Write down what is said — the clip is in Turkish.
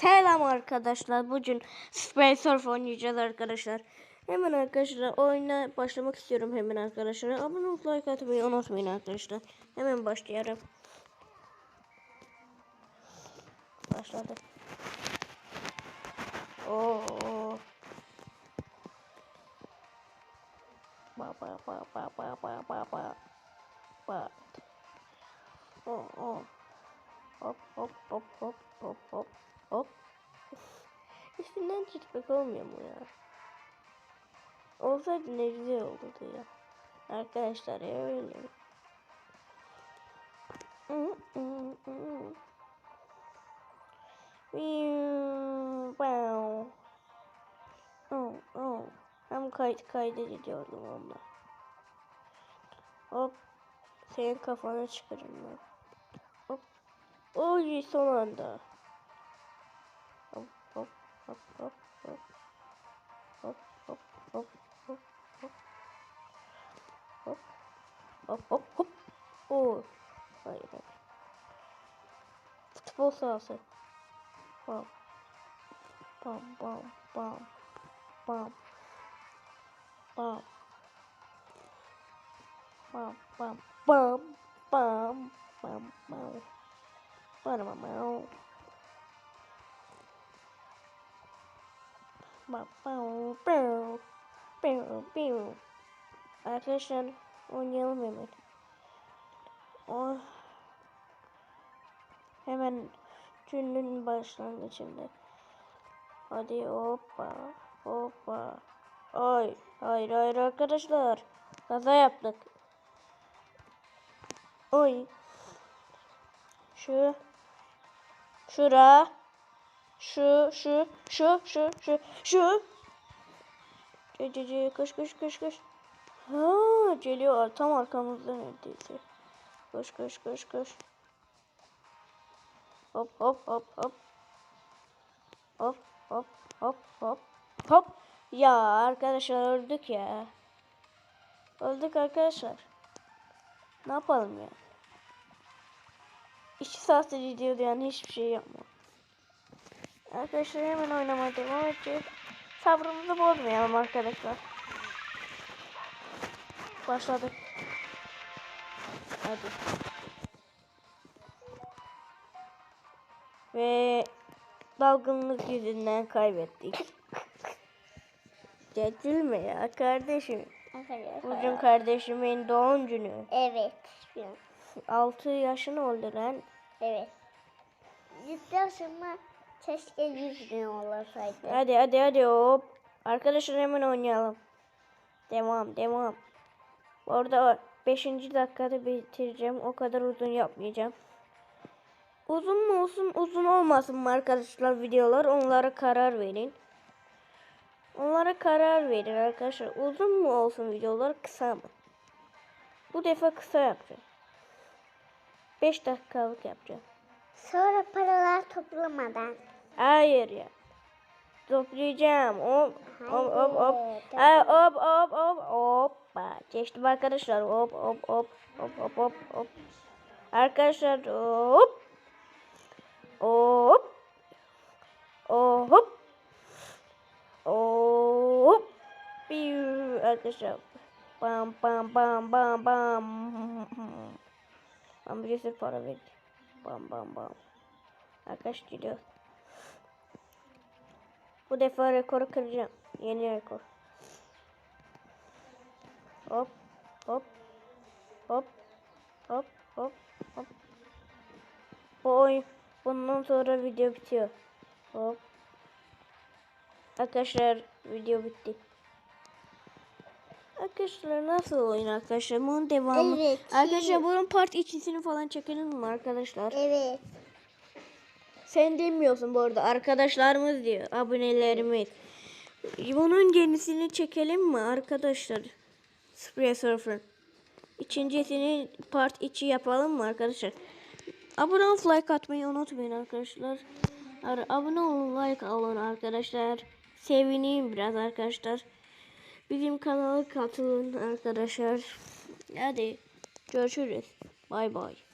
Selam arkadaşlar. Bugün Space Surf oynayacağız arkadaşlar. Hemen arkadaşlar oyuna başlamak istiyorum hemen arkadaşlar. Abone olup like atmayı unutmayın arkadaşlar. Hemen başlayalım. Başladı. Oo. Ba ba ba ba ba ba ba ba. Ba. Oo. Hop hop hop hop hop hop hop. Üstünden çıkmak olmuyor mu ya? Olsaydı ne güzel olurdu ya. Arkadaşlar ya öyle. Hem kayıt kaydediyordum onunla. Hop. Senin kafana çıkarım ben. Hop. Oy son anda. Hop hop hop hop hop. Hop hop hop hop hop. Hop. Hop hop hop. Oo. Hayır hayır. Futbol sahası. Bam. Bam bam bam. Bam. Bam. Bam bam bam bam bam bam. Bam. Bam bam. Arkadaşlar oynayalım hemen. Oh. Hemen günün başlangıcında. Hadi hoppa hoppa. Ay hayır hayır arkadaşlar. Kaza yaptık. Oy. Şu. Şura. Şu şu şu şu şu şu. Cece koş koş koş koş. Ha geliyor tam arkamızda neredeyse. Koş koş koş koş. Hop hop hop hop. Hop hop hop hop. Hop. Ya arkadaşlar öldük ya. Öldük arkadaşlar. Ne yapalım ya? İki saattir gidiyordu yani hiçbir şey yapma. Arkadaşlar hemen oynamaya devam edeceğiz. Sabrımızı bozmayalım arkadaşlar. Başladık. Hadi. Ve dalgınlık yüzünden kaybettik. Gülme ya kardeşim. Bugün kardeşimin doğum günü. Evet. 6 yaşın oldu lan. Evet. Sonra keşke yüz gün olasaydı. Hadi hadi hadi hop. Arkadaşlar hemen oynayalım. Devam devam. Orada 5. dakikada bitireceğim. O kadar uzun yapmayacağım. Uzun mu olsun uzun olmasın mı arkadaşlar videolar onlara karar verin. Onlara karar verin arkadaşlar. Uzun mu olsun videolar kısa mı? Bu defa kısa yapacağım. 5 dakikalık yapacağım. Sonra paralar toplamadan. Hayır ya. Toplayacağım. Hop hop hop hop. Ay, hop hop hop hoppa. Geçtim arkadaşlar. Hop hop hop hop hop hop hop. Arkadaşlar hop. Hop. Hop. Hop. Arkadaşlar. Bam bam bam bam bam. Ben bir sürü para verdim. Bam bam bam. Arkadaş gidiyor. Bu defa rekoru kıracağım. Yeni rekor. Hop hop hop hop hop hop. Bu oyun bundan sonra video bitiyor. Hop. Arkadaşlar video bitti. Arkadaşlar nasıl oyun arkadaşlar? Bunun devamı. Evet, Arkadaşlar iyi. bunun part 2'sini falan çekelim mi arkadaşlar? Evet. Sen demiyorsun bu arada. Arkadaşlarımız diyor. Abonelerimiz. Bunun yenisini çekelim mi arkadaşlar? Spray Surfer. İkincisini part 2 yapalım mı arkadaşlar? Abone olup like atmayı unutmayın arkadaşlar. Ar- Abone olun like alın arkadaşlar. Sevineyim biraz arkadaşlar. Bizim kanala katılın arkadaşlar. Hadi görüşürüz. Bay bay.